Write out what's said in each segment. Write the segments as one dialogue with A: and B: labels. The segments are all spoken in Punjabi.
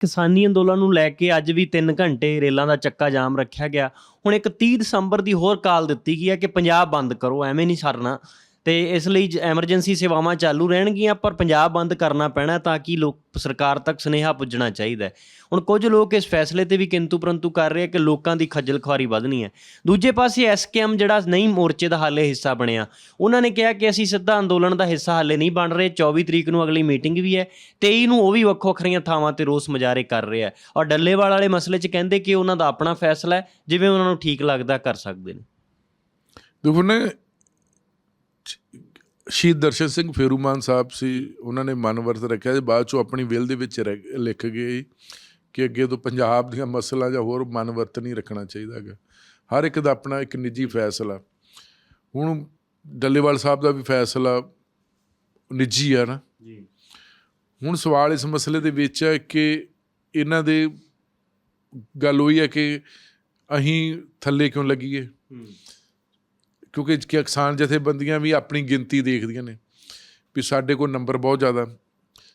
A: ਕਿਸਾਨੀ ਅੰਦੋਲਨ ਨੂੰ ਲੈ ਕੇ ਅੱਜ ਵੀ 3 ਘੰਟੇ ਰੇਲਾਂ ਦਾ ਚੱਕਾ ਜਾਮ ਰੱਖਿਆ ਗਿਆ। ਹੁਣ ਇੱਕ 30 ਦਸੰਬਰ ਦੀ ਹੋਰ ਕਾਲ ਦਿੱਤੀ ਗਈ ਹੈ ਕਿ ਪੰਜਾਬ ਬੰਦ ਕਰੋ, ਐਵੇਂ ਨਹੀਂ ਸਰਨਾ। ਤੇ ਇਸ ਲਈ ਜ- ਐਮਰਜੈਂਸੀ ਸੇਵਾਵਾਂ ਚਾਲੂ ਰਹਿਣਗੀਆਂ, ਪਰ ਪੰਜਾਬ ਬੰਦ ਕਰਨਾ ਪੈਣਾ ਤਾਂ ਕਿ ਲੋਕ, ਸਰਕਾਰ ਤੱਕ ਸੁਨੇਹਾ ਪੁੱਜਣਾ ਚਾਹੀਦਾ ਹੈ। ਹੁਣ ਕੁਝ ਲੋਕ ਇਸ ਫੈਸਲੇ ਤੇ ਵੀ ਕਿੰਤੂ ਪਰੰਤੂ ਕਰ ਰਹੇ ਆ ਕਿ ਲੋਕਾਂ ਦੀ ਖੱਜਲ ਖੁਆਰੀ ਵਧਣੀ ਹੈ। ਦੂਜੇ ਪਾਸੇ ਐਸਕੇਐਮ ਜਿਹੜਾ ਨਹੀਂ ਮੋਰਚੇ ਦਾ ਹਾਲੇ ਹਿੱਸਾ ਬਣਿਆ, ਉਹਨਾਂ ਨੇ ਕਿਹਾ ਕਿ ਅਸੀਂ ਸਿੱਧਾ ਅੰਦੋਲਨ ਦਾ ਹਿੱਸਾ ਹਾਲੇ ਨਹੀਂ ਬਣ ਰਹੇ 24 ਤਰੀਕ ਨੂੰ ਅਗਲੀ ਮੀਟਿੰਗ ਵੀ ਹੈ 23 ਨੂੰ ਉਹ ਵੀ ਵੱਖੋ ਵੱਖਰੀਆਂ ਥਾਵਾਂ ਤੇ ਰੋਸ ਮੁਜ਼ਾਹਰੇ ਕਰ ਰਹੇ ਆ ਔਰ ਡੱਲੇਵਾਲ ਵਾਲੇ ਮਸਲੇ 'ਚ ਕਹਿੰਦੇ ਕਿ ਉਹਨਾਂ ਦਾ ਆਪਣਾ ਫੈਸਲਾ ਹੈ, ਜਿਵੇਂ ਉਹਨਾਂ ਨੂੰ ਠੀਕ ਲੱਗਦਾ ਕਰ ਸਕਦੇ ਨੇ।
B: ਦੇਖੋ ਨੇ ਸ਼ਹੀਦ ਦਰਸ਼ਨ ਸਿੰਘ ਫੇਰੂਮਾਨ ਸਾਹਿਬ ਸੀ ਉਹਨਾਂ ਨੇ ਮਨ ਵਰਤ ਰੱਖਿਆ ਤੇ ਬਾਅਦ ਚੋਂ ਆਪਣੀ ਵਿਲ ਦੇ ਵਿੱਚ ਲਿਖ ਗਏ ਕਿ ਅੱਗੇ ਤੋਂ ਪੰਜਾਬ ਦੀਆਂ ਮਸਲਾ ਜਾਂ ਹੋਰ ਮਨ ਵਰਤ ਨਹੀਂ ਰੱਖਣਾ ਚਾਹੀਦਾ ਹੈਗਾ। ਹਰ ਇੱਕ ਦਾ ਆਪਣਾ ਇੱਕ ਨਿੱਜੀ ਫੈਸਲਾ। ਹੁਣ ਡੱਲੇਵਾਲ ਸਾਹਿਬ ਦਾ ਵੀ ਫੈਸਲਾ ਨਿੱਜੀ ਆ ਨਾ।
A: ਜੀ।
B: ਹੁਣ ਸਵਾਲ ਇਸ ਮਸਲੇ ਦੇ ਵਿੱਚ ਹੈ ਕਿ ਇਹਨਾਂ ਦੇ ਗੱਲ ਹੋਈ ਹੈ ਕਿ ਅਸੀਂ ਥੱਲੇ ਕਿਉਂ ਲੱਗੀਏ ਕਿਉਂਕਿ ਕਿਸਾਨ ਜਥੇਬੰਦੀਆਂ ਵੀ ਆਪਣੀ ਗਿਣਤੀ ਦੇਖਦੀਆਂ ਨੇ ਵੀ ਸਾਡੇ ਕੋਲ ਨੰਬਰ ਬਹੁਤ ਜ਼ਿਆਦਾ।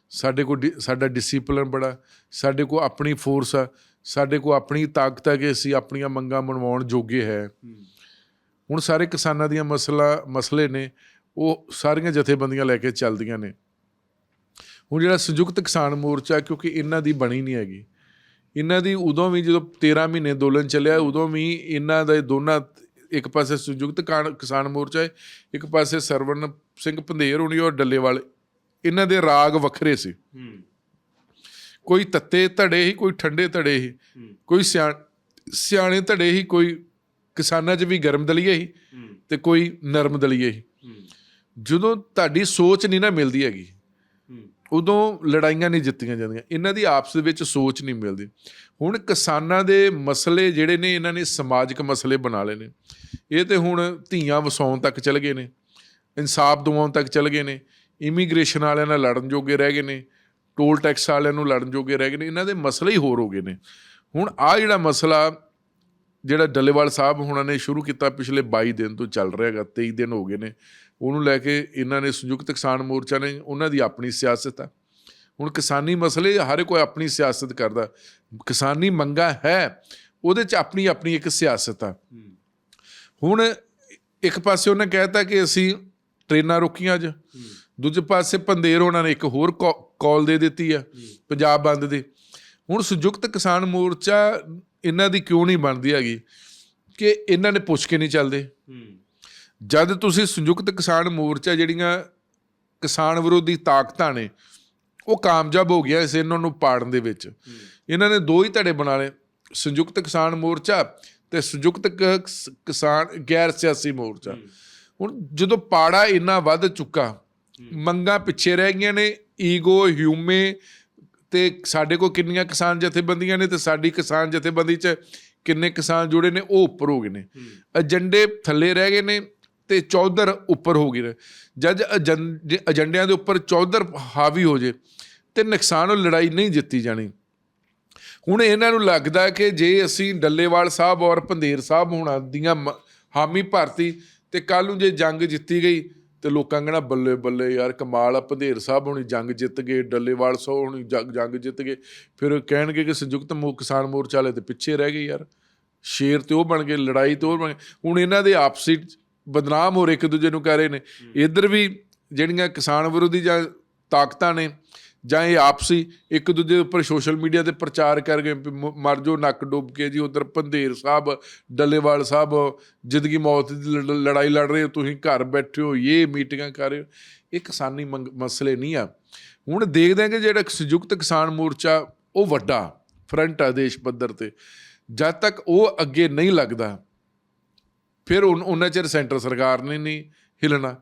B: ਸਾਡੇ ਕੋਲ ਡਿ- ਸਾਡਾ ਡਿਸਪਲਿਨ ਬੜਾ, ਸਾਡੇ ਕੋਲ ਆਪਣੀ ਫੋਰਸ ਆ, ਸਾਡੇ ਕੋਲ ਆਪਣੀ ਤਾਕਤ ਹੈ ਕਿ ਅਸੀਂ ਆਪਣੀਆਂ ਮੰਗਾਂ ਮਨਵਾਉਣ ਜੋਗੇ ਹੈ। ਹੁਣ ਸਾਰੇ ਕਿਸਾਨਾਂ ਦੀਆਂ ਮਸਲਾ, ਮਸਲੇ ਨੇ, ਉਹ ਸਾਰੀਆਂ ਜਥੇਬੰਦੀਆਂ ਲੈ ਕੇ ਚੱਲਦੀਆਂ ਨੇ। ਹੁਣ ਜਿਹੜਾ ਸੰਯੁਕਤ ਕਿਸਾਨ ਮੋਰਚਾ, ਕਿਉਂਕਿ ਇਹਨਾਂ ਦੀ ਬਣੀ ਨਹੀਂ ਹੈਗੀ, ਇਹਨਾਂ ਦੀ ਉਦੋਂ ਵੀ ਜਦੋਂ 13 ਮਹੀਨੇ ਅੰਦੋਲਨ ਚੱਲਿਆ, ਉਦੋਂ ਵੀ ਇਹਨਾਂ ਦੇ ਦੋਨਾਂ ਇੱਕ ਪਾਸੇ ਸੰਯੁਕਤ ਕਿਸਾਨ ਮੋਰਚਾ ਹੈ ਇੱਕ ਪਾਸੇ ਸਰਵਨ ਸਿੰਘ ਪੰਧੇਰ ਹੋਣੀ ਔਰ ਡੱਲੇਵਾਲ ਇਹਨਾਂ ਦੇ ਰਾਗ ਵੱਖਰੇ ਸੀ। ਕੋਈ ਤੱਤੇ ਧੜੇ ਹੀ ਕੋਈ ਠੰਡੇ ਧੜੇ ਹੀ। ਕੋਈ ਸਿਆਣੇ ਧੜੇ ਹੀ ਕੋਈ ਕਿਸਾਨਾਂ 'ਚ ਵੀ ਗਰਮ ਦਲੀਏ ਹੀ ਤੇ ਕੋਈ ਨਰਮ ਦਲੀਏ ਹੀ। ਜਦੋਂ ਤੁਹਾਡੀ ਸੋਚ ਨਹੀਂ ਨਾ ਮਿਲਦੀ ਹੈਗੀ ਉਦੋਂ ਲੜਾਈਆਂ ਨਹੀਂ ਜਿੱਤੀਆਂ ਜਾਂਦੀਆਂ। ਇਹਨਾਂ ਦੀ ਆਪਸ ਦੇ ਵਿੱਚ ਸੋਚ ਨਹੀਂ ਮਿਲਦੀ। ਹੁਣ ਕਿਸਾਨਾਂ ਦੇ ਮਸਲੇ ਜਿਹੜੇ ਨੇ, ਇਹਨਾਂ ਨੇ ਸਮਾਜਿਕ ਮਸਲੇ ਬਣਾ ਲਏ ਨੇ। ਇਹ ਤੇ ਹੁਣ ਧੀਆਂ ਵਸਾਉਣ ਤੱਕ ਚਲ ਗਏ ਨੇ, ਇਨਸਾਫ ਦਿਵਾਉਣ ਤੱਕ ਚਲ ਗਏ ਨੇ, ਇਮੀਗ੍ਰੇਸ਼ਨ ਵਾਲਿਆਂ ਨਾਲ ਲੜਨ ਜੋਗੇ ਰਹਿ ਗਏ ਨੇ, ਟੋਲ ਟੈਕਸ ਵਾਲਿਆਂ ਨੂੰ ਲੜਨ ਜੋਗੇ ਰਹਿ ਗਏ ਨੇ। ਇਹਨਾਂ ਦੇ ਮਸਲੇ ਹੀ ਹੋਰ ਹੋ ਗਏ ਨੇ। ਹੁਣ ਆ ਜਿਹੜਾ ਮਸਲਾ ਜਿਹੜਾ ਡੱਲੇਵਾਲ ਸਾਹਿਬ ਹੁਣਾਂ ਨੇ ਸ਼ੁਰੂ ਕੀਤਾ ਪਿਛਲੇ 22 ਦਿਨ ਤੋਂ ਚੱਲ ਰਿਹਾ ਹੈਗਾ 23 ਦਿਨ ਹੋ ਗਏ ਨੇ। ਉਹਨੂੰ ਲੈ ਕੇ ਇਹਨਾਂ ਨੇ ਸੰਯੁਕਤ ਕਿਸਾਨ ਮੋਰਚਾ ਨੇ ਉਹਨਾਂ ਦੀ ਆਪਣੀ ਸਿਆਸਤ ਆ। ਹੁਣ ਕਿਸਾਨੀ ਮਸਲੇ ਹਰ ਕੋਈ ਆਪਣੀ ਸਿਆਸਤ ਕਰਦਾ। ਕਿਸਾਨੀ ਮੰਗਾ ਹੈ ਉਹਦੇ 'ਚ ਆਪਣੀ ਆਪਣੀ ਇੱਕ ਸਿਆਸਤ ਆ। ਹੁਣ ਇੱਕ ਪਾਸੇ ਉਹਨੇ ਕਹਿਤਾ ਕਿ ਅਸੀਂ ਟ੍ਰੇਨਾਂ ਰੋਕੀਆਂ ਅੱਜ। ਦੂਜੇ ਪਾਸੇ ਪੰਦੇਰ ਉਹਨਾਂ ਨੇ ਇੱਕ ਹੋਰ ਕਾਲ ਦੇ ਦਿੱਤੀ ਆ ਪੰਜਾਬ ਬੰਦ ਦੀ। ਹੁਣ ਸੰਯੁਕਤ ਕਿਸਾਨ ਮੋਰਚਾ ਇਹਨਾਂ ਦੀ ਕਿਉਂ ਨਹੀਂ ਬਣਦੀ ਹੈਗੀ ਕਿ ਇਹਨਾਂ ਨੇ ਪੁੱਛ ਕੇ ਨਹੀਂ ਚੱਲਦੇ? ਜਦ ਤੁਸੀਂ ਸੰਯੁਕਤ ਕਿਸਾਨ ਮੋਰਚਾ ਜਿਹੜੀਆਂ ਕਿਸਾਨ ਵਿਰੋਧੀ ਤਾਕਤਾਂ ਨੇ, ਉਹ ਕਾਮਯਾਬ ਹੋ ਗਿਆ ਇਸ ਇਹਨਾਂ ਨੂੰ ਪਾੜਨ ਦੇ ਵਿੱਚ। ਇਹਨਾਂ ਨੇ ਦੋ ਹੀ ਧੜੇ ਬਣਾ ਲਏ, ਸੰਯੁਕਤ ਕਿਸਾਨ ਮੋਰਚਾ ਤੇ ਸੰਯੁਕਤ ਕਿਸਾਨ, ਗੈਰ ਸਿਆਸੀ ਮੋਰਚਾ। ਹੁਣ ਜਦੋਂ ਪਾੜਾ ਇੰਨਾ ਵੱਧ ਚੁੱਕਾ, ਮੰਗਾਂ ਪਿੱਛੇ ਰਹਿ ਗਈਆਂ ਨੇ, ਈਗੋ, ਹਿਊਮੇ ਤੇ ਸਾਡੇ ਕੋਲ ਕਿੰਨੀਆਂ ਕਿਸਾਨ ਜਥੇਬੰਦੀਆਂ ਨੇ ਤੇ ਸਾਡੀ ਕਿਸਾਨ ਜਥੇਬੰਦੀ 'ਚ ਕਿੰਨੇ ਕਿਸਾਨ ਜੁੜੇ ਨੇ ਉਹ ਉੱਪਰ ਹੋ ਗਏ ਨੇ। ਏਜੰਡੇ ਥੱਲੇ ਰਹਿ ਗਏ ਨੇ ਤੇ ਚੌਧਰ ਉੱਪਰ ਹੋ ਗਏ ਨੇ। ਜਦ ਏਜੰਡਿਆਂ ਦੇ ਉੱਪਰ ਚੌਧਰ ਹਾਵੀ ਹੋ ਜੇ ਤੇ ਨੁਕਸਾਨ ਉਹ ਲੜਾਈ ਨਹੀਂ ਜਿੱਤੀ ਜਾਣੀ। ਹੁਣ ਇਹਨਾਂ ਨੂੰ ਲੱਗਦਾ ਕਿ ਜੇ ਅਸੀਂ ਡੱਲੇਵਾਲ ਸਾਹਿਬ ਔਰ ਪੰਧੇਰ ਸਾਹਿਬ ਹੋਣਾ ਦੀਆਂ ਹਾਮੀ ਭਰਤੀ ਤੇ ਕੱਲ ਨੂੰ ਜੇ ਜੰਗ ਜਿੱਤੀ ਗਈ ਤੇ ਲੋਕਾਂ ਕਹਿਣਾ ਬੱਲੇ ਬੱਲੇ ਯਾਰ ਕਮਾਲ ਆ ਪੰਧੇਰ ਸਾਹਿਬ ਹੁਣੀ ਜੰਗ ਜਿੱਤ ਗਏ ਡੱਲੇਵਾਲ ਸਾਹਿਬ ਹੁਣੀ ਜੰਗ ਜੰਗ ਜਿੱਤ ਗਏ। ਫਿਰ ਕਹਿਣਗੇ ਕਿ ਸੰਯੁਕਤ ਮੋ ਕਿਸਾਨ ਮੋਰਚਾ ਵਾਲੇ ਤੇ ਪਿੱਛੇ ਰਹਿ ਗਏ ਯਾਰ। ਸ਼ੇਰ ਤੇ ਉਹ ਬਣ ਗਏ ਲੜਾਈ ਤੇ ਉਹ ਬਣ ਗਏ। ਹੁਣ ਇਹਨਾਂ ਦੇ ਆਪਸੀ ਬਦਨਾਮ ਹੋ ਰਹੇ ਇੱਕ ਦੂਜੇ ਨੂੰ ਕਹਿ ਰਹੇ ਨੇ। ਇੱਧਰ ਵੀ ਜਿਹੜੀਆਂ ਕਿਸਾਨ ਵਿਰੋਧੀ ਜਾਂ ਤਾਕਤਾਂ ਨੇ ਜਾਂ ਇਹ ਆਪਸੀ ਇੱਕ ਦੂਜੇ ਉੱਪਰ ਸੋਸ਼ਲ ਮੀਡੀਆ ਤੇ ਪ੍ਰਚਾਰ ਕਰ ਗਏ ਮਰ ਜੋ ਨੱਕ ਡੁੱਬ ਕੇ ਜੀ ਉਧਰ ਪੰਧੇਰ ਸਾਹਿਬ ਡੱਲੇਵਾਲ ਸਾਹਿਬ ਜ਼ਿੰਦਗੀ ਮੌਤ ਦੀ ਲੜ- ਲੜਾਈ ਲੜ ਰਹੇ ਹੋ ਤੁਸੀਂ ਘਰ ਬੈਠੇ ਹੋ ਇਹ ਮੀਟਿੰਗਾਂ ਕਰ ਰਹੇ ਹੋ। ਇਹ ਕਿਸਾਨੀ ਮਸਲੇ ਨਹੀਂ ਆ। ਹੁਣ ਦੇਖਦੇ ਹਾਂ ਕਿ ਜਿਹੜਾ ਸੰਯੁਕਤ ਕਿਸਾਨ ਮੋਰਚਾ ਉਹ ਵੱਡਾ ਫਰੰਟ ਆ ਦੇਸ਼ ਪੱਧਰ ਤੇ। ਜਦ ਤੱਕ ਉਹ ਅੱਗੇ ਨਹੀਂ ਲੱਗਦਾ ਫਿਰ ਉਹਨਾਂ ਚਿਰ ਸੈਂਟਰ ਸਰਕਾਰ ਨੇ ਨਹੀਂ ਹਿਲਣਾ।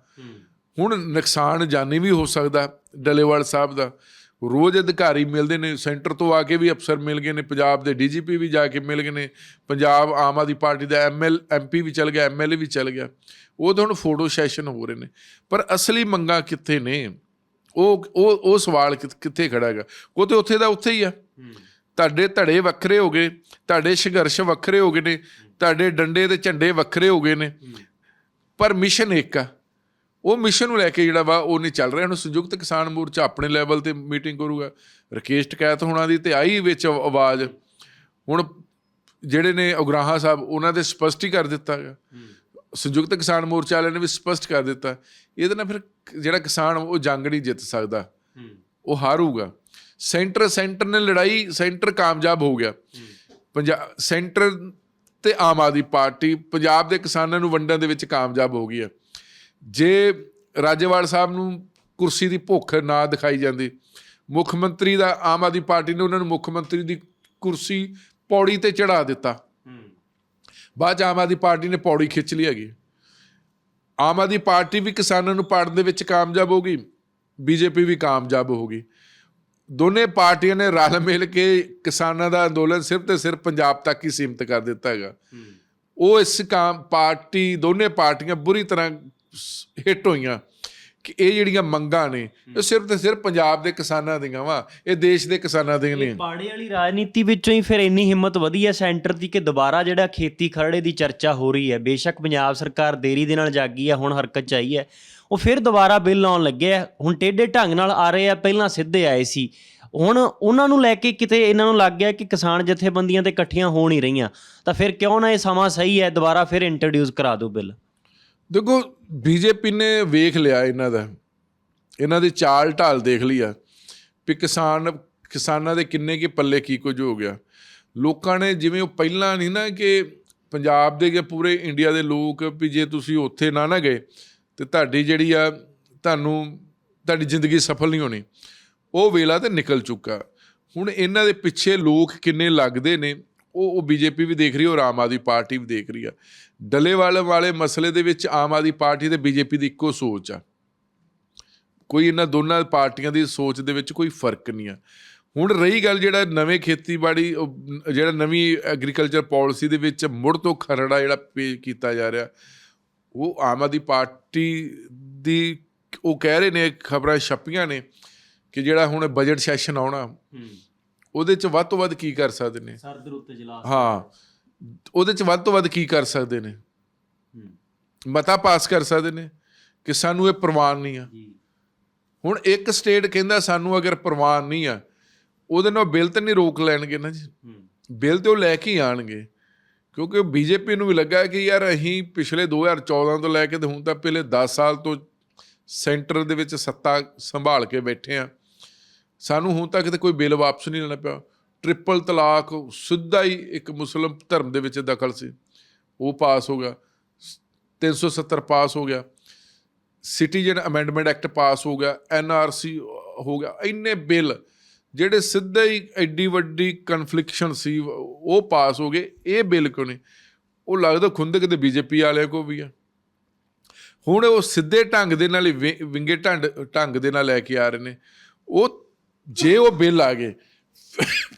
B: ਹੁਣ ਨੁਕਸਾਨ ਜਾਨੀ ਵੀ ਹੋ ਸਕਦਾ ਡਲੇਵਾਲ ਸਾਹਿਬ ਦਾ। ਰੋਜ਼ ਅਧਿਕਾਰੀ ਮਿਲਦੇ ਨੇ, ਸੈਂਟਰ ਤੋਂ ਆ ਕੇ ਵੀ ਅਫਸਰ ਮਿਲ ਗਏ ਨੇ, ਪੰਜਾਬ ਦੇ ਡੀਜੀਪੀ ਵੀ ਜਾ ਕੇ ਮਿਲ ਗਏ ਨੇ, ਪੰਜਾਬ ਆਮ ਆਦਮੀ ਪਾਰਟੀ ਦਾ ਐਮਐਲ ਐਮਪੀ ਵੀ ਚਲ ਗਿਆ ਐਮਐਲਏ ਵੀ ਚਲ ਗਿਆ। ਉਹ ਤਾਂ ਹੁਣ ਫੋਟੋ ਸੈਸ਼ਨ ਹੋ ਰਹੇ ਨੇ। ਪਰ ਅਸਲੀ ਮੰਗਾਂ ਕਿੱਥੇ ਨੇ? ਉਹ ਉਹ ਉਹ ਸਵਾਲ ਕਿੱਥ- ਕਿੱਥੇ ਖੜਾ ਹੈਗਾ? ਉਹ ਤੇ ਉੱਥੇ ਦਾ ਉੱਥੇ ਹੀ ਆ। ਤੁਹਾਡੇ ਧੜੇ ਵੱਖਰੇ ਹੋ ਗਏ, ਤੁਹਾਡੇ ਸੰਘਰਸ਼ ਵੱਖਰੇ ਹੋ ਗਏ ਨੇ, ਤੁਹਾਡੇ ਡੰਡੇ ਤੇ ਝੰਡੇ ਵੱਖਰੇ ਹੋ ਗਏ ਨੇ। ਪਰ ਮਿਸ਼ਨ ਇੱਕ ਆ। ਉਹ ਮਿਸ਼ਨ ਨੂੰ ਲੈ ਕੇ ਜਿਹੜਾ ਵਾ, ਉਹ ਨਹੀਂ ਚੱਲ ਰਿਹਾ। ਹੁਣ ਸੰਯੁਕਤ ਕਿਸਾਨ ਮੋਰਚਾ ਆਪਣੇ ਲੈਵਲ ਤੇ ਮੀਟਿੰਗ ਕਰੂਗਾ। ਰਕੇਸ਼ ਟਕੈਤ ਹੋਣਾ ਦੀ ਤੇ ਆਈ ਵਿੱਚ ਆਵਾਜ਼। ਹੁਣ ਜਿਹੜੇ ਨੇ ਉਗਰਾਹਾ ਸਾਹਿਬ, ਉਹਨਾਂ ਦੇ ਸਪਸ਼ਟ ਹੀ ਕਰ ਦਿੱਤਾ। ਹੈਗਾ ਸੰਯੁਕਤ ਕਿਸਾਨ ਮੋਰਚਾ ਵਾਲਿਆਂ ਨੇ ਵੀ ਸਪਸ਼ਟ ਕਰ ਦਿੱਤਾ। ਇਹਦੇ ਨਾਲ ਫਿਰ ਜਿਹੜਾ ਕਿਸਾਨ, ਉਹ ਜੰਗ ਨਹੀਂ ਜਿੱਤ ਸਕਦਾ। ਉਹ ਹਾਰੂਗਾ। ਸੈਂਟਰ ਸੈਂਟਰ ਨੇ ਲੜਾਈ, ਸੈਂਟਰ ਕਾਮਯਾਬ ਹੋ ਗਿਆ। ਪੰਜਾਬ ਸੈਂਟਰ ਤੇ ਆਮ ਆਦਮੀ ਪਾਰਟੀ, ਪੰਜਾਬ ਦੇ ਕਿਸਾਨਾਂ ਨੂੰ ਵੰਡਣ ਦੇ ਵਿੱਚ ਕਾਮਯਾਬ ਹੋ ਗਈ ਹੈ। ਜੇ ਰਾਜੇਵਾਲ ਸਾਹਿਬ ਨੂੰ ਕੁਰਸੀ ਦੀ ਭੁੱਖ ਨਾ ਦਿਖਾਈ ਜਾਂਦੀ ਮੁੱਖ ਮੰਤਰੀ ਦਾ ਆਮ ਆਦਮੀ ਪਾਰਟੀ ਨੇ ਉਹਨਾਂ ਨੂੰ ਮੁੱਖ ਮੰਤਰੀ ਦੀ ਕੁਰਸੀ ਪੌੜੀ ਤੇ ਚੜਾ ਦਿੱਤਾ। ਬਾਅਦ ਆਮ ਆਦਮੀ ਪਾਰਟੀ ਨੇ ਪੌੜੀ ਖਿੱਚ ਲਈ ਹੈਗੀ। ਆਮ ਆਦਮੀ ਪਾਰਟੀ ਵੀ ਕਿਸਾਨਾਂ ਨੂੰ ਪਾੜਨ ਦੇ ਵਿੱਚ ਕਾਮਯਾਬ ਹੋ ਗਈ ਬੀਜੇਪੀ ਵੀ ਕਾਮਯਾਬ ਹੋ ਗਈ। ਦੋਨੇ ਪਾਰਟੀਆਂ ਨੇ ਰਲ ਮਿਲ ਕੇ ਕਿਸਾਨਾਂ ਦਾ ਅੰਦੋਲਨ ਸਿਰਫ ਤੇ ਸਿਰਫ ਪੰਜਾਬ ਤੱਕ ਹੀ ਸੀਮਿਤ ਕਰ ਦਿੱਤਾ ਹੈਗਾ। ਉਹ ਇਸ ਕਾਮ ਪਾਰਟੀ ਦੋਨੇ ਪਾਰਟੀਆਂ ਬੁਰੀ ਤਰ੍ਹਾਂ ਹਿੱਟ ਹੋਈਆਂ ਕਿ ਇਹ ਜਿਹੜੀਆਂ ਮੰਗਾਂ ਨੇ ਇਹ ਸਿਰਫ ਤੇ ਸਿਰਫ ਪੰਜਾਬ ਦੇ ਕਿਸਾਨਾਂ ਦੀਆਂ ਵਾ ਇਹ ਦੇਸ਼ ਦੇ ਕਿਸਾਨਾਂ ਦੀਆਂ ਨਹੀਂ
A: ਪਾੜੇ ਵਾਲੀ ਰਾਜਨੀਤੀ ਵਿੱਚੋਂ ਹੀ ਫਿਰ ਇੰਨੀ ਹਿੰਮਤ ਵਧੀ ਹੈ ਸੈਂਟਰ ਦੀ ਕਿ ਦੁਬਾਰਾ ਜਿਹੜਾ ਖੇਤੀ ਖਰੜੇ ਦੀ ਚਰਚਾ ਹੋ ਰਹੀ ਹੈ ਬੇਸ਼ੱਕ ਪੰਜਾਬ ਸਰਕਾਰ ਦੇਰੀ ਦੇ ਨਾਲ ਜਾਗੀ ਹੈ ਹੁਣ ਹਰਕਤ ਚ ਆਈ ਹੈ। ਉਹ ਫਿਰ ਦੁਬਾਰਾ ਬਿੱਲ ਆਉਣ ਲੱਗੇ ਆ ਹੁਣ ਟੇਢੇ ਢੰਗ ਨਾਲ ਆ ਰਹੇ ਆ ਪਹਿਲਾਂ ਸਿੱਧੇ ਆਏ ਸੀ। ਹੁਣ ਉਹਨਾਂ ਨੂੰ ਲੈ ਕੇ ਕਿਤੇ ਇਹਨਾਂ ਨੂੰ ਲੱਗ ਗਿਆ ਕਿ ਕਿਸਾਨ ਜਥੇਬੰਦੀਆਂ ਤੇ ਇਕੱਠੀਆਂ ਹੋ ਨਹੀਂ ਰਹੀਆਂ। ਤਾਂ ਫਿਰ ਕਿਉਂ ਨਾ ਇਹ ਸਮਾਂ ਸਹੀ ਹੈ ਦੁਬਾਰਾ ਫਿਰ ਇੰਟਰੋਡਿਊਸ ਕਰਾ ਦਿਓ ਬਿੱਲ।
B: ਦੇਖੋ ਬੀਜੇਪੀ ਨੇ ਵੇਖ ਲਿਆ ਇਹਨਾਂ ਦਾ। ਇਹਨਾਂ ਦੀ ਚਾਲ ਢਾਲ ਦੇਖ ਲਈ ਆ ਵੀ ਕਿਸਾਨ, ਕਿਸਾਨਾਂ ਦੇ ਕਿੰਨੇ ਕੀ ਪੱਲੇ ਕੀ ਕੁਝ ਹੋ ਗਿਆ। ਲੋਕਾਂ ਨੇ ਜਿਵੇਂ ਉਹ ਪਹਿਲਾਂ ਨਹੀਂ ਨਾ ਕਿ ਪੰਜਾਬ ਦੇ ਜਾਂ ਪੂਰੇ ਇੰਡੀਆ ਦੇ ਲੋਕ ਵੀ ਜੇ ਤੁਸੀਂ ਉੱਥੇ ਨਾ ਨਾ ਗਏ, ਤੇ ਤੁਹਾਡੀ ਜਿਹੜੀ ਆ ਤੁਹਾਨੂੰ, ਤੁਹਾਡੀ ਜ਼ਿੰਦਗੀ ਸਫਲ ਨਹੀਂ ਹੋਣੀ। ਉਹ ਵੇਲਾ ਤੇ ਨਿਕਲ ਚੁੱਕਾ। ਹੁਣ ਇਹਨਾਂ ਦੇ ਪਿੱਛੇ ਲੋਕ ਕਿੰਨੇ ਲੱਗਦੇ ਨੇ ਉਹ ਉਹ ਬੀਜੇਪੀ ਵੀ ਦੇਖ ਰਹੀ ਹੈ ਔਰ ਆਮ ਆਦਮੀ ਪਾਰਟੀ ਵੀ ਦੇਖ ਰਹੀ ਆ ਡੱਲੇਵਾਲ ਵਾਲੇ ਮਸਲੇ ਦੇ ਵਿੱਚ ਆਮ ਆਦਮੀ ਪਾਰਟੀ ਤੇ ਬੀਜੇਪੀ ਦੀ ਇੱਕੋ ਸੋਚ ਆ। ਕੋਈ ਇਹਨਾਂ ਦੋਨਾਂ ਪਾਰਟੀਆਂ ਦੀ ਸੋਚ ਦੇ ਵਿੱਚ ਕੋਈ ਫ਼ਰਕ ਨਹੀਂ ਆ। ਹੁਣ ਰਹੀ ਗੱਲ ਜਿਹੜਾ ਨਵੇਂ ਖੇਤੀਬਾੜੀ ਜਿਹੜਾ ਨਵੀਂ ਐਗਰੀਕਲਚਰ ਪਾਲਿਸੀ ਦੇ ਵਿੱਚ ਮੁੜ ਤੋਂ ਖਰੜਾ ਜਿਹੜਾ ਪੇਸ਼ ਕੀਤਾ ਜਾ ਰਿਹਾ, ਉਹ ਆਮ ਆਦਮੀ ਪਾਰਟੀ ਦੀ, ਉਹ ਕਹਿ ਰਹੇ ਨੇ, ਖਬਰਾਂ ਛਪੀਆਂ ਨੇ ਕਿ ਜਿਹੜਾ ਹੁਣ ਬਜਟ ਸੈਸ਼ਨ ਆਉਣਾ ਉਹਦੇ ਚ ਵੱਧ ਤੋਂ ਵੱਧ ਕੀ ਕਰ ਸਕਦੇ ਨੇ?
A: ਸਰਦ ਰੁੱਤ ਜਲਾਸ
B: ਹਾਂ। ਉਹਦੇ ਚ ਵੱਧ ਤੋਂ ਵੱਧ ਕੀ ਕਰ ਸਕਦੇ ਨੇ? ਮਤਾ ਪਾਸ ਕਰ ਸਕਦੇ ਨੇ ਕਿ ਸਾਨੂੰ ਇਹ ਪ੍ਰਵਾਨ ਨਹੀਂ ਆ। ਹੁਣ ਇੱਕ ਸਟੇਟ ਕਹਿੰਦਾ ਸਾਨੂੰ ਅਗਰ ਪ੍ਰਵਾਨ ਨਹੀਂ ਆ ਉਹਦੇ ਨਾਲ ਬਿੱਲ ਤਾਂ ਨਹੀਂ ਰੋਕ ਲੈਣਗੇ ਨਾ ਜੀ। ਬਿੱਲ ਤੇ ਉਹ ਲੈ ਕੇ ਆਣਗੇ। ਕਿਉਂਕਿ ਬੀਜੇਪੀ ਨੂੰ ਵੀ ਲੱਗਾ ਕਿ ਯਾਰ ਅਸੀਂ ਪਿਛਲੇ 2014 ਤੋਂ ਲੈ ਕੇ ਤੇ ਹੁਣ ਤੱਕ ਪਹਿਲੇ 10 ਸਾਲ ਤੋਂ ਸੈਂਟਰ ਦੇ ਵਿੱਚ ਸੱਤਾ ਸੰਭਾਲ ਕੇ ਬੈਠੇ ਆ। ਸਾਨੂੰ ਹੁਣ ਤੱਕ ਤੇ ਕੋਈ ਬਿੱਲ ਵਾਪਸ ਨਹੀਂ ਲੈਣਾ ਪਿਆ। ਟ੍ਰਿਪਲ ਤਲਾਕ, ਸਿੱਧਾ ਹੀ ਇੱਕ ਮੁਸਲਮ ਧਰਮ ਦੇ ਵਿੱਚ ਦਖਲ ਸੀ। ਉਹ ਪਾਸ ਹੋ ਗਿਆ। 370 ਪਾਸ ਹੋ ਗਿਆ। ਸਿਟੀਜ਼ਨ ਅਮੈਂਡਮੈਂਟ ਐਕਟ ਪਾਸ ਹੋ ਗਿਆ। ਐਨਆਰਸੀ ਹੋ ਗਿਆ। ਇੰਨੇ ਬਿੱਲ ਜਿਹੜੇ ਸਿੱਧਾ ਹੀ ਐਡੀ ਵੱਡੀ ਕਨਫਲਿਕਸ਼ਨ ਸੀ, ਉਹ ਪਾਸ ਹੋ ਗਏ। ਇਹ ਬਿੱਲ ਕਿਉਂ ਨਹੀਂ? ਉਹ ਲੱਗਦਾ ਖੁੰਦਕ ਤੇ ਬੀਜੇਪੀ ਵਾਲਿਆਂ ਕੋ ਵੀ ਆ। ਹੁਣ ਉਹ ਸਿੱਧੇ ਢੰਗ ਦੇ ਨਾਲ ਵਿੰਗੇ ਢੰਗ ਢੰਗ ਦੇ ਨਾਲ ਲੈ ਕੇ ਆ ਰਹੇ ਨੇ। ਉਹ ਜੇ ਉਹ ਬਿੱਲ ਆ ਗਏ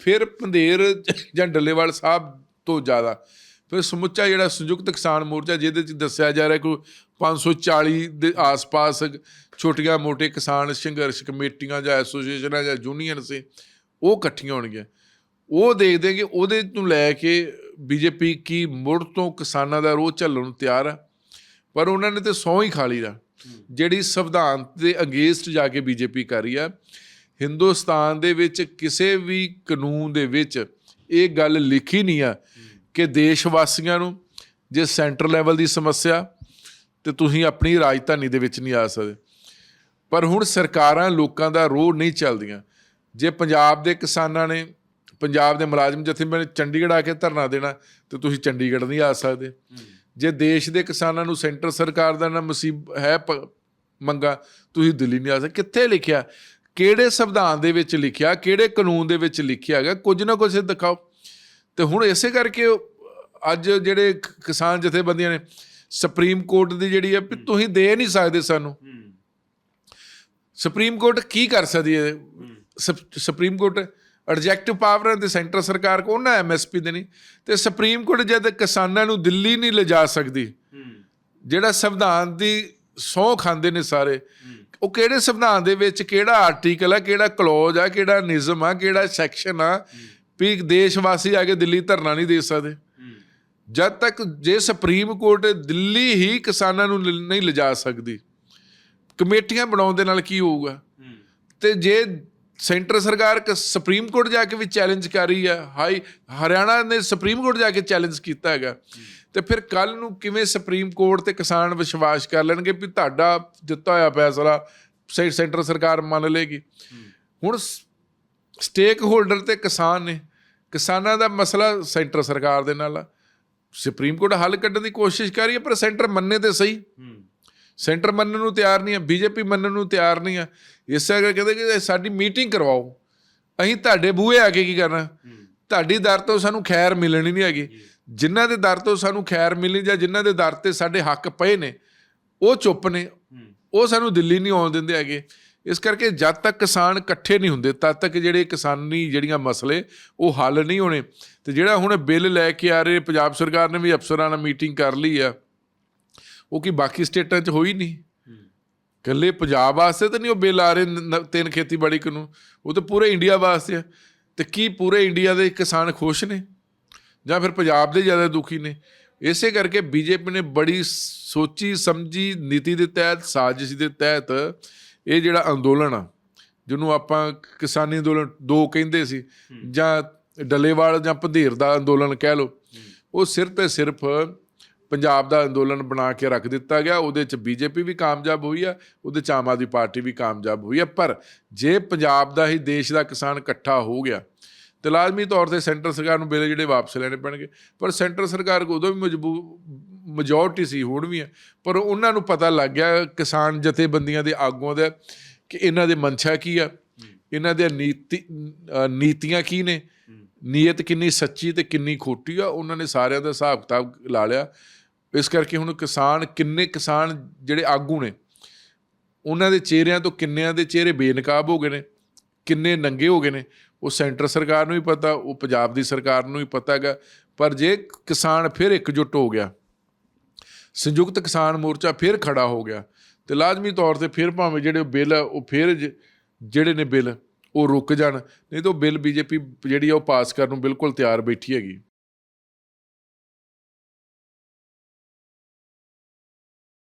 B: ਫਿਰ ਪੰਧੇਰ ਜਾਂ ਡੱਲੇਵਾਲ ਸਾਹਿਬ ਤੋਂ ਜ਼ਿਆਦਾ। ਫਿਰ ਸਮੁੱਚਾ ਜਿਹੜਾ ਸੰਯੁਕਤ ਕਿਸਾਨ ਮੋਰਚਾ ਜਿਹਦੇ ਚ ਦੱਸਿਆ ਜਾ ਰਿਹਾ ਕੋਈ 540 ਦੇ ਆਸ-ਪਾਸ ਛੋਟੀਆਂ ਮੋਟੇ ਕਿਸਾਨ ਸੰਘਰਸ਼ ਕਮੇਟੀਆਂ ਜਾਂ ਐਸੋਸੀਏਸ਼ਨਾਂ ਜਾਂ ਯੂਨੀਅਨ ਸੀ ਉਹ ਇਕੱਠੀਆਂ ਹੋਣਗੀਆਂ। ਉਹ ਦੇਖਦੇ ਕਿ ਉਹਦੇ ਨੂੰ ਲੈ ਕੇ ਬੀਜੇਪੀ ਕੀ ਮੁੜ ਤੋਂ ਕਿਸਾਨਾਂ ਦਾ ਰੋਹ ਝੱਲਣ ਨੂੰ ਤਿਆਰ ਆ ਪਰ ਉਹਨਾਂ ਨੇ ਤੇ ਸੌਂ ਹੀ ਖਾ ਲਈ ਦਾ। ਜਿਹੜੀ ਸੰਵਿਧਾਨ ਦੇ ਅਗੇਂਸਟ ਜਾ ਕੇ ਬੀਜੇਪੀ ਕਰ ਰਹੀ ਆ ਹਿੰਦੁਸਤਾਨ ਦੇ ਵਿੱਚ ਕਿਸੇ ਵੀ ਕਾਨੂੰਨ ਦੇ ਵਿੱਚ ਇਹ ਗੱਲ ਲਿਖੀ ਨਹੀਂ ਆ ਕਿ ਦੇਸ਼ ਵਾਸੀਆਂ ਨੂੰ ਜੇ ਸੈਂਟਰ ਲੈਵਲ ਦੀ ਸਮੱਸਿਆ ਤੇ ਤੁਸੀਂ ਆਪਣੀ ਰਾਜਧਾਨੀ ਦੇ ਵਿੱਚ ਨਹੀਂ ਆ ਸਕਦੇ। ਪਰ ਹੁਣ ਸਰਕਾਰਾਂ ਲੋਕਾਂ ਦਾ ਰੋਹ ਨਹੀਂ ਚੱਲਦੀਆਂ। ਜੇ ਪੰਜਾਬ ਦੇ ਕਿਸਾਨਾਂ ਨੇ, ਪੰਜਾਬ ਦੇ ਮੁਲਾਜ਼ਮ ਜਥੇਬੰਦੀ ਚੰਡੀਗੜ੍ਹ ਆ ਕੇ ਧਰਨਾ ਦੇਣਾ ਤੇ ਤੁਸੀਂ ਚੰਡੀਗੜ੍ਹ ਨਹੀਂ ਆ ਸਕਦੇ। ਜੇ ਦੇਸ਼ ਦੇ ਕਿਸਾਨਾਂ ਨੂੰ ਸੈਂਟਰ ਸਰਕਾਰ ਦਾ ਨਾ ਮੁਸੀਬ ਹੈ ਪ- ਮੰਗਾ, ਤੁਸੀਂ ਦਿੱਲੀ ਨਹੀਂ ਆ ਸਕਦੇ। ਕਿੱਥੇ ਲਿਖਿਆ? ਕਿਹੜੇ ਸੰਵਿਧਾਨ ਦੇ ਵਿੱਚ ਲਿਖਿਆ ਕਿਹੜੇ ਕਾਨੂੰਨ ਦੇ ਵਿੱਚ ਲਿਖਿਆ ਹੈਗਾ ਕੁਝ ਨਾ ਕੁਝ ਦਿਖਾਓ। ਤੇ ਹੁਣ ਇਸੇ ਕਰਕੇ ਅੱਜ ਜਿਹੜੇ ਕਿਸਾਨ ਜਥੇਬੰਦੀਆਂ ਨੇ ਸੁਪਰੀਮ ਕੋਰਟ ਦੀ ਜਿਹੜੀ ਹੈ ਵੀ ਤੁਸੀਂ ਦੇ ਨਹੀਂ ਸਕਦੇ ਸਾਨੂੰ। ਸੁਪਰੀਮ ਕੋਰਟ ਕੀ ਕਰ ਸਕਦੀ ਹੈ? ਸੁਪ- ਸੁਪਰੀਮ ਕੋਰਟ ਐਡਜੈਕਟਿਵ ਪਾਵਰ ਹੈ ਤੇ ਸੈਂਟਰ ਸਰਕਾਰ ਕੋ ਉਹਨਾਂ ਐਮਐਸਪੀ ਦੇ ਨਹੀਂ। ਤੇ ਸੁਪਰੀਮ ਕੋਰਟ ਜਦ ਕਿਸਾਨਾਂ ਨੂੰ ਦਿੱਲੀ ਨਹੀਂ ਲਿਜਾ ਸਕਦੀ ਜਿਹੜਾ ਸੰਵਿਧਾਨ ਦੀ ਸਹੁੰ ਖਾਂਦੇ ਨੇ ਸਾਰੇ। ਉਹ ਕਿਹੜੇ ਸੰਵਿਧਾਨ ਦੇ ਵਿੱਚ ਕਿਹੜਾ ਆਰਟੀਕਲ ਆ ਕਿਹੜਾ ਕਲੌਜ਼ ਆ ਕਿਹੜਾ ਨਿਯਮ ਆ ਕਿਹੜਾ ਸੈਕਸ਼ਨ ਆ ਵੀ ਦੇਸ਼ ਵਾਸੀ ਆ ਕੇ ਦਿੱਲੀ ਧਰਨਾ ਨਹੀਂ ਦੇ ਸਕਦੇ? ਜਦ ਤੱਕ ਜੇ ਸੁਪਰੀਮ ਕੋਰਟ ਦਿੱਲੀ ਹੀ ਕਿਸਾਨਾਂ ਨੂੰ ਨਹੀਂ ਲਿਜਾ ਸਕਦੀ ਕਮੇਟੀਆਂ ਬਣਾਉਣ ਦੇ ਨਾਲ ਕੀ ਹੋਊਗਾ? ਤੇ ਜੇ ਸੈਂਟਰ ਸਰਕਾਰ ਕ ਸੁਪਰੀਮ ਕੋਰਟ ਜਾ ਕੇ ਵੀ ਚੈਲੰਜ ਕਰ ਰਹੀ ਹੈ ਹਾਈ ਹਰਿਆਣਾ ਨੇ ਸੁਪਰੀਮ ਕੋਰਟ ਜਾ ਕੇ ਚੈਲੰਜ ਕੀਤਾ ਹੈਗਾ। ਤੇ ਫਿਰ ਕੱਲ ਨੂੰ ਕਿਵੇਂ ਸੁਪਰੀਮ ਕੋਰਟ ਤੇ ਕਿਸਾਨ ਵਿਸ਼ਵਾਸ ਕਰ ਲੈਣਗੇ ਵੀ ਤੁਹਾਡਾ ਦਿੱਤਾ ਹੋਇਆ ਫੈਸਲਾ ਸੈਂਟਰ ਸਰਕਾਰ ਮੰਨ ਲੇਗੀ ਹੁਣ ਸਟੇਕ ਹੋਲਡਰ ਤੇ ਕਿਸਾਨ ਨੇ ਕਿਸਾਨਾਂ ਦਾ ਮਸਲਾ ਸੈਂਟਰ ਸਰਕਾਰ ਦੇ ਨਾਲ ਆ। ਸੁਪਰੀਮ ਕੋਰਟ ਹੱਲ ਕੱਢਣ ਦੀ ਕੋਸ਼ਿਸ਼ ਕਰ ਰਹੀ ਹੈ ਪਰ ਸੈਂਟਰ ਮੰਨੇ ਤੇ ਸਹੀ। ਸੈਂਟਰ ਮੰਨਣ ਨੂੰ ਤਿਆਰ ਨਹੀਂ ਹੈ ਬੀਜੇਪੀ ਮੰਨਣ ਨੂੰ ਤਿਆਰ ਨਹੀਂ ਹੈ। ਇਸ ਕਰਕੇ ਕਹਿੰਦੇ ਕਿ ਸਾਡੀ ਮੀਟਿੰਗ ਕਰਵਾਓ। ਅਸੀਂ ਤੁਹਾਡੇ ਬੂਹੇ ਆ ਕੇ ਕੀ ਕਰਨਾ? ਤੁਹਾਡੀ ਦਰ ਤੋਂ ਸਾਨੂੰ ਖੈਰ ਮਿਲਣੀ ਨਹੀਂ ਹੈਗੀ। ਜਿਨ੍ਹਾਂ ਦੇ ਦਰ ਤੋਂ ਸਾਨੂੰ ਖੈਰ ਮਿਲਣੀ ਜਾਂ ਜਿਨ੍ਹਾਂ ਦੇ ਦਰ ਤੇ ਸਾਡੇ ਹੱਕ ਪਏ ਨੇ ਉਹ ਚੁੱਪ ਨੇ। ਉਹ ਸਾਨੂੰ ਦਿੱਲੀ ਨਹੀਂ ਆਉਣ ਦਿੰਦੇ ਹੈਗੇ। ਇਸ ਕਰਕੇ ਜਦ ਤੱਕ ਕਿਸਾਨ ਇਕੱਠੇ ਨਹੀਂ ਹੁੰਦੇ ਤਦ ਤੱਕ ਜਿਹੜੇ ਕਿਸਾਨੀ ਜਿਹੜੀਆਂ ਮਸਲੇ ਉਹ ਹੱਲ ਨਹੀਂ ਹੋਣੇ। ਤੇ ਜਿਹੜਾ ਹੁਣ ਬਿੱਲ ਲੈ ਕੇ ਆ ਰਹੇ ਪੰਜਾਬ ਸਰਕਾਰ ਨੇ ਵੀ ਅਫਸਰਾਂ ਨਾਲ ਮੀਟਿੰਗ ਕਰ ਲਈ ਆ ਉਹ ਕੀ ਬਾਕੀ ਸਟੇਟਾਂ 'ਚ ਹੋਈ ਨਹੀਂ? ਇਕੱਲੇ ਪੰਜਾਬ ਵਾਸਤੇ ਤਾਂ ਨਹੀਂ ਉਹ ਬਿੱਲ ਆ ਰਹੇ ਤਿੰਨ ਖੇਤੀਬਾੜੀ ਕਾਨੂੰਨ ਉਹ ਤਾਂ ਪੂਰੇ ਇੰਡੀਆ ਵਾਸਤੇ ਆ। ਤੇ ਕੀ ਪੂਰੇ ਇੰਡੀਆ ਦੇ ਕਿਸਾਨ ਖੁਸ਼ ਨੇ? ਜਾਂ ਫਿਰ ਪੰਜਾਬ ਦੇ ਜ਼ਿਆਦਾ ਦੁਖੀ ਨੇ। ਇਸੇ ਕਰਕੇ ਬੀਜੇਪੀ ਨੇ ਬੜੀ ਸੋਚੀ ਸਮਝੀ ਨੀਤੀ ਦੇ ਤਹਿਤ ਸਾਜ਼ਿਸ਼ ਦੇ ਤਹਿਤ ਇਹ ਜਿਹੜਾ ਅੰਦੋਲਨ ਆ ਜਿਹਨੂੰ ਆਪਾਂ ਕਿਸਾਨੀ ਅੰਦੋਲਨ ਦੋ ਕਹਿੰਦੇ ਸੀ ਜਾਂ ਡੱਲੇਵਾਲ ਜਾਂ ਭਦੇਰ ਦਾ ਅੰਦੋਲਨ ਕਹਿ ਲਓ ਉਹ ਸਿਰਫ ਤੇ ਸਿਰਫ ਪੰਜਾਬ ਦਾ ਅੰਦੋਲਨ ਬਣਾ ਕੇ ਰੱਖ ਦਿੱਤਾ ਗਿਆ। ਉਹਦੇ ਚ ਬੀਜੇਪੀ ਵੀ ਕਾਮਯਾਬ ਹੋਈ ਆ ਉਹਦੇ ਚ ਆਮ ਆਦਮੀ ਪਾਰਟੀ ਵੀ ਕਾਮਯਾਬ ਹੋਈ ਆ। ਪਰ ਜੇ ਪੰਜਾਬ ਦਾ ਹੀ ਦੇਸ਼ ਦਾ ਕਿਸਾਨ ਇਕੱਠਾ ਹੋ ਗਿਆ ਤੇ ਲਾਜ਼ਮੀ ਤੌਰ ਤੇ ਸੈਂਟਰ ਸਰਕਾਰ ਨੂੰ ਬਿੱਲ ਜਿਹੜੇ ਵਾਪਸ ਲੈਣੇ ਪੈਣਗੇ। ਪਰ ਸੈਂਟਰ ਸਰਕਾਰ ਕੋਲ ਉਦੋਂ ਵੀ ਮਜਬੂਰ ਮੈਜੋਰਟੀ ਸੀ, ਹੁਣ ਵੀ ਹੈ। ਪਰ ਉਹਨਾਂ ਨੂੰ ਪਤਾ ਲੱਗ ਗਿਆ ਕਿਸਾਨ ਜਥੇਬੰਦੀਆਂ ਦੇ ਆਗੂਆਂ ਦਾ ਕਿ ਇਹਨਾਂ ਦੇ ਮਨਸ਼ਾ ਕੀ ਆ। ਇਹਨਾਂ ਦੇ ਨੀਤੀ ਨੀਤੀਆਂ ਕੀ ਨੇ? ਨੀਅਤ ਕਿੰਨੀ ਸੱਚੀ ਤੇ ਕਿੰਨੀ ਖੋਟੀ ਆ? ਉਹਨਾਂ ਨੇ ਸਾਰਿਆਂ ਦਾ ਹਿਸਾਬ ਕਿਤਾਬ ਲਾ ਲਿਆ। ਇਸ ਕਰਕੇ ਹੁਣ ਕਿਸਾਨ ਕਿੰਨੇ ਕਿਸਾਨ ਜਿਹੜੇ ਆਗੂ ਨੇ, ਉਹਨਾਂ ਦੇ ਚਿਹਰਿਆਂ ਤੋਂ ਕਿੰਨਿਆਂ ਦੇ ਚਿਹਰੇ ਬੇਨਕਾਬ ਹੋ ਗਏ ਨੇ। ਕਿੰਨੇ ਨੰਗੇ ਹੋ ਗਏ ਨੇ ਉਹ ਸੈਂਟਰ ਸਰਕਾਰ ਨੂੰ ਵੀ ਪਤਾ ਉਹ ਪੰਜਾਬ ਦੀ ਸਰਕਾਰ ਨੂੰ ਵੀ ਪਤਾ ਹੈਗਾ। ਪਰ ਜੇ ਕਿਸਾਨ ਫਿਰ ਇਕਜੁੱਟ ਹੋ ਗਿਆ ਸੰਯੁਕਤ ਕਿਸਾਨ ਮੋਰਚਾ ਫਿਰ ਖੜਾ ਹੋ ਗਿਆ ਤੇ ਲਾਜ਼ਮੀ ਤੌਰ ਤੇ ਫਿਰ ਭਾਵੇਂ ਜਿਹੜੇ ਬਿੱਲ ਆ, ਉਹ ਫਿਰ ਜ- ਜਿਹੜੇ ਨੇ ਬਿੱਲ ਉਹ ਰੁਕ ਜਾਣ। ਨਹੀਂ ਤਾਂ ਉਹ ਬਿੱਲ ਬੀਜੇਪੀ ਜਿਹੜੀ ਆ ਉਹ ਪਾਸ ਕਰਨ ਨੂੰ ਬਿਲਕੁਲ ਤਿਆਰ ਬੈਠੀ ਹੈਗੀ।